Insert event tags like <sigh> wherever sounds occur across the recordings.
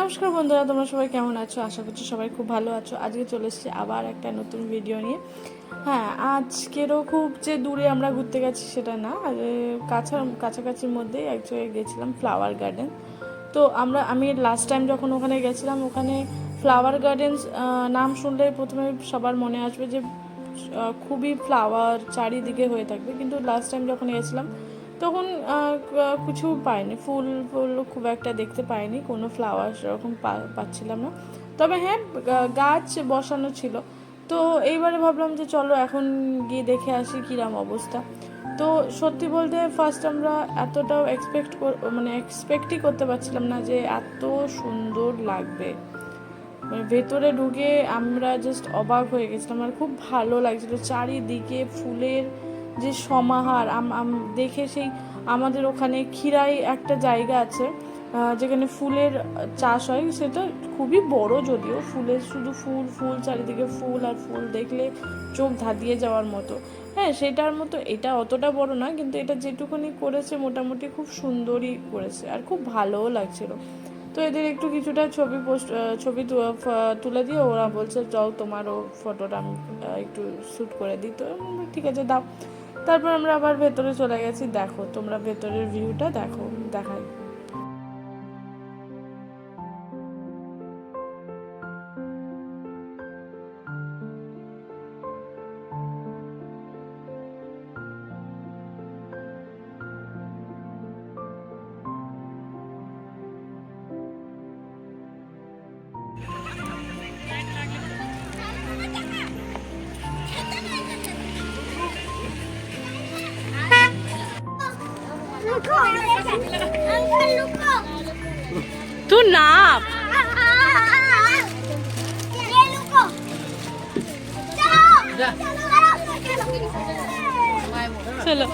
নমস্কার বন্ধুরা, তোমরা সবাই কেমন আছো? আশা করছি সবাই খুব ভালো আছো। আজকে চলে এসেছি আবার একটা নতুন ভিডিও নিয়ে। হ্যাঁ আজকেরও খুব যে দূরে আমরা ঘুরতে গেছি সেটা না। কাছা কাছাকাছির মধ্যেই এক জায়গায় গেছিলাম ফ্লাওয়ার গার্ডেন তো আমরা, আমি লাস্ট টাইম যখন ওখানে গেছিলাম, ওখানে ফ্লাওয়ার গার্ডেন্স নাম শুনলে প্রথমে সবার মনে আসবে যে খুবই ফ্লাওয়ার চারিদিকে হয়ে থাকবে। কিন্তু লাস্ট টাইম যখন গেছিলাম তখন কিছু পাইনি। ফুল ফুল খুব একটা দেখতে পাইনি। কোনো ফ্লাওয়ার সেরকম পাচ্ছিলাম না। তবে হ্যাঁ গাছ বসানো ছিল। তো এইবারে ভাবলাম যে চলো এখন গিয়ে দেখে আসি কিরাম অবস্থা। তো সত্যি বলতে ফার্স্ট আমরা এতটাও এক্সপেক্ট মানে এক্সপেক্টই করতে পারছিলাম না যে এত সুন্দর লাগবে। মানে ভেতরে ঢুকে আমরা জাস্ট অবাক হয়ে গেছিলাম। আর খুব ভালো লাগছিল। চারিদিকে ফুলের যে সমাহার দেখে সেই আমাদের ওখানে ক্ষীরাই একটা জায়গা আছে যেখানে ফুলের চাষ হয়। সেটা খুবই বড় যদিও ফুলের শুধু ফুল ফুল, চারিদিকে ফুল আর ফুল দেখলে চোখ ধাঁধিয়ে যাওয়ার মতো। হ্যাঁ সেটার মতো এটা অতটা বড় না, কিন্তু এটা যেটুকুনি করেছে মোটামুটি খুব সুন্দরই করেছে আর খুব ভালোও লাগছিল। তো এদের একটু কিছুটা ছবি পোস্ট ছবি তুলে দিয়ে ওরা বলছে, যাও তোমারও ফটোটা আমি একটু শ্যুট করে দিই। তো ঠিক আছে, দাও। তারপর আমরা আবার ভেতরে চলে গেছি। দেখো তোমরা ভেতরের ভিউটা দেখো দেখাই। তুই না চলো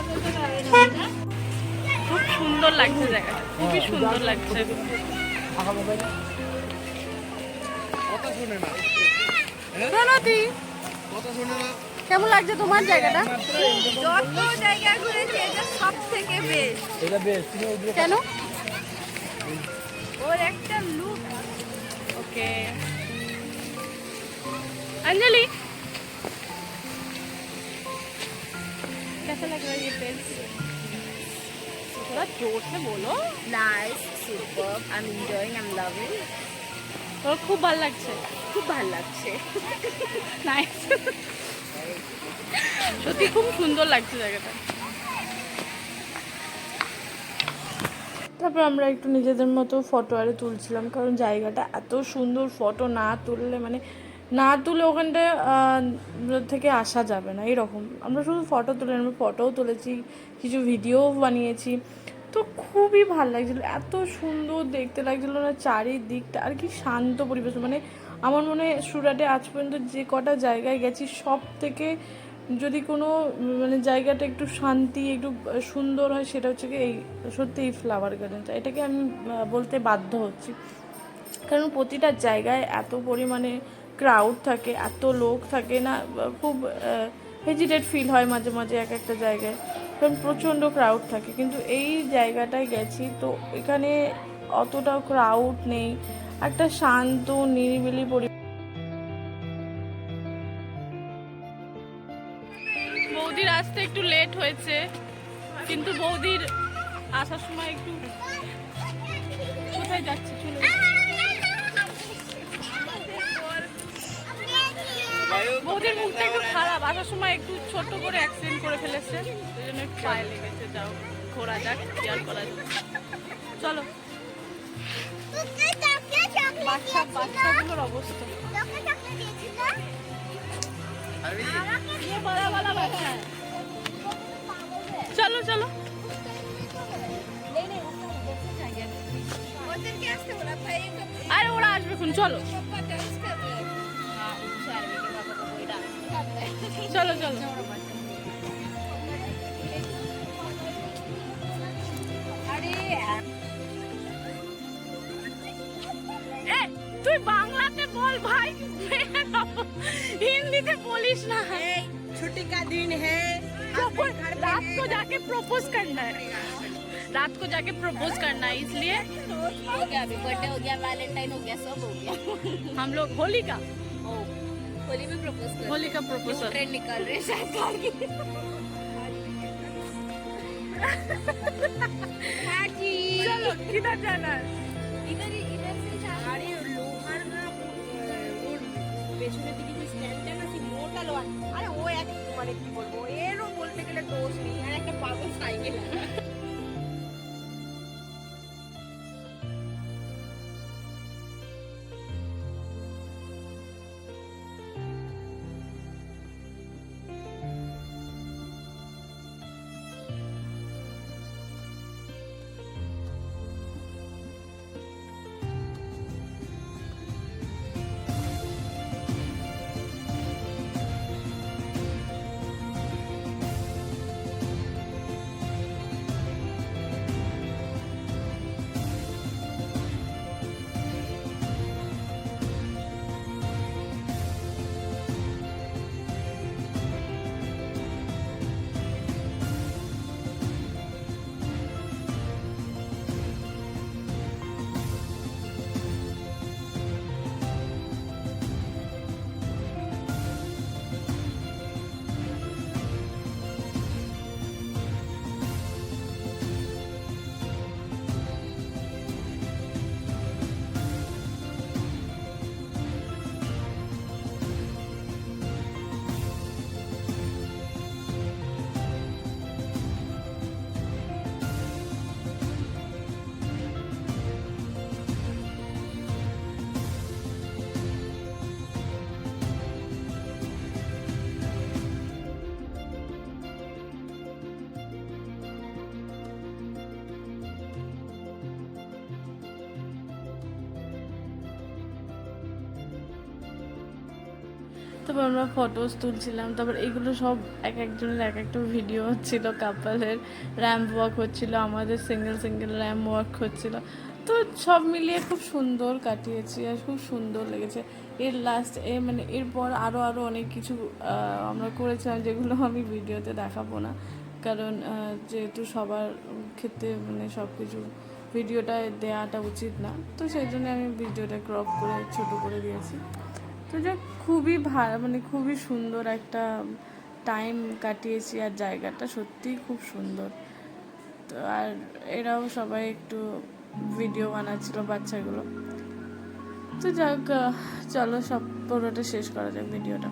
খুব সুন্দর লাগছে জায়গাটা খুবই সুন্দর লাগছে কথা শুনে না কথা শুনে না কেমন লাগছে তোমার জায়গাটা যত জায়গা ঘুরেছি এটা সব থেকে বেস্ট কেন ওর একটা লুক ओके अंजलि कैसा लग रहा है ये पेज थोड़ा जोर से बोलो nice super I am enjoying I am loving তোর খুব ভালো লাগছে খুব ভালো লাগছে <laughs> নাইস সত্যি খুব সুন্দর লাগছে জায়গাটা। তারপর আমরা একটু নিজেদের মতো ফটো আরে তুলছিলাম, কারণ জায়গাটা এত সুন্দর ফটো না তুললে মানে না তুলে ওখানটা থেকে আসা যাবে না, এরকম। আমরা শুধু ফটো তুলে, আমরা ফটোও তুলেছি, কিছু ভিডিওও বানিয়েছি। তো খুবই ভালো লাগছিল, এত সুন্দর দেখতে লাগছিল না চারিদিকটা, আর কি শান্ত পরিবেশ। মানে আমার মনে হয় সুরাটে আজ পর্যন্ত যে কটা জায়গায় গেছি সব থেকে যদি কোনো মানে জায়গাটা একটু শান্তি, একটু সুন্দর হয়, সেটা হচ্ছে কি এই, সত্যি এই ফ্লাওয়ার গার্ডেনটা এটাকে আমি বলতে বাধ্য হচ্ছি। কারণ প্রতিটা জায়গায় এত পরিমাণে ক্রাউড থাকে, এত লোক থাকে না খুব হেজিটেড ফিল হয় মাঝে মাঝে এক একটা জায়গায়। কারণ প্রচণ্ড ক্রাউড থাকে। কিন্তু এই জায়গাটায় গেছি, তো এখানে অতটাও ক্রাউড নেই। একটা শান্ত, নিরিবিলি পরি লেট হয়েছে। কিন্তু বৌদির আসার সময় একটু কোথায় যাচ্ছে চলে বৌদির মুখটা একটু খারাপ আসার সময় একটু ছোট করে অ্যাক্সিডেন্ট করে ফেলেছে। সেই জন্য একটু পায়ে লেগেছে যাও ঘোরা যাক কি করা যাবে চলো। বাচ্চা বাচ্চাগুলোর অবস্থা। ये চলো চলো। আরে, ওরা আসবে এখন, চলো। চলো চলো। তুই বাংলাতে বল ভাই। হিন্দিতে বলিস না। ছুটি কা দিন হ্যাঁ। रात को जाके प्रपोज करना है रात को जाके प्रपोज करना है इसलिए हो गया अभी बर्थडे हो गया वैलेंटाइन हो गया सब हो गया हम लोग होली का ओ होली में प्रपोज कर होली का प्रपोजल ट्रेन निकल रहे हैं शायद कार की हाँ जी चलो किधर जाना है ইধার ইধার সে আরে লোহার না ওর পেছনের দিকে যে স্ট্যান্ডটা লোহার আরে ও এক মানে কি বলব এরও বলতে গেলে দোষ নেই। আর একটা তারপর আমরা ফটোস তুলছিলাম, তারপর এগুলো সব এক একজনের এক একটা ভিডিও হচ্ছিল কাপালের র্যাম্প ওয়াক হচ্ছিল, আমাদের সিঙ্গেল সিঙ্গেল র্যাম্প ওয়াক হচ্ছিল। তো সব মিলিয়ে খুব সুন্দর কাটিয়েছি আর খুব সুন্দর লেগেছে। এর লাস্ট এ মানে এরপর আরও আরও অনেক কিছু আমরা করেছিলাম যেগুলো আমি ভিডিওতে দেখাবো না। কারণ যেহেতু সবার ক্ষেত্রে মানে সব কিছু ভিডিওটা দেওয়াটা উচিত না। তো সেই জন্য আমি ভিডিওটা ক্রপ করে ছোট করে দিয়েছি। তো যাক, খুবই ভালো মানে খুবই সুন্দর একটা টাইম কাটিয়েছি আর জায়গাটা সত্যিই খুব সুন্দর। তো আর এরাও সবাই একটু ভিডিও বানাচ্ছিল বাচ্চাগুলো। তো যাক চলো সব পুরোটা শেষ করা যাক ভিডিওটা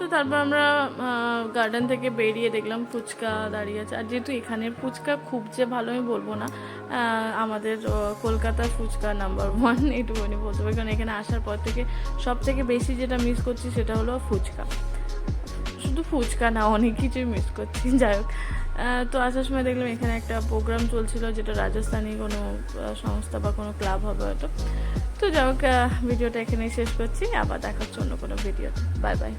তো তারপর আমরা গার্ডেন থেকে বেরিয়ে দেখলাম ফুচকা দাঁড়িয়ে আছে। আর যেহেতু এখানের ফুচকা খুব যে ভালো আমি বলব না আমাদের কলকাতার ফুচকা নাম্বার ওয়ান এইটুকুনি বলতে পারি কারণ এখানে আসার পর থেকে সব থেকে বেশি যেটা মিস করছি সেটা হলো ফুচকা। শুধু ফুচকা না, অনেক কিছুই মিস করছি। <laughs> যাই হোক তো আসার সময় দেখলাম এখানে একটা প্রোগ্রাম চলছিল যেটা রাজস্থানী কোনো সংস্থা বা কোনো ক্লাব হবে হয়তো। তো যাই হোক ভিডিওটা এখানেই শেষ করছি। আবার দেখা হচ্ছে অন্য কোনো ভিডিওতে বাই বাই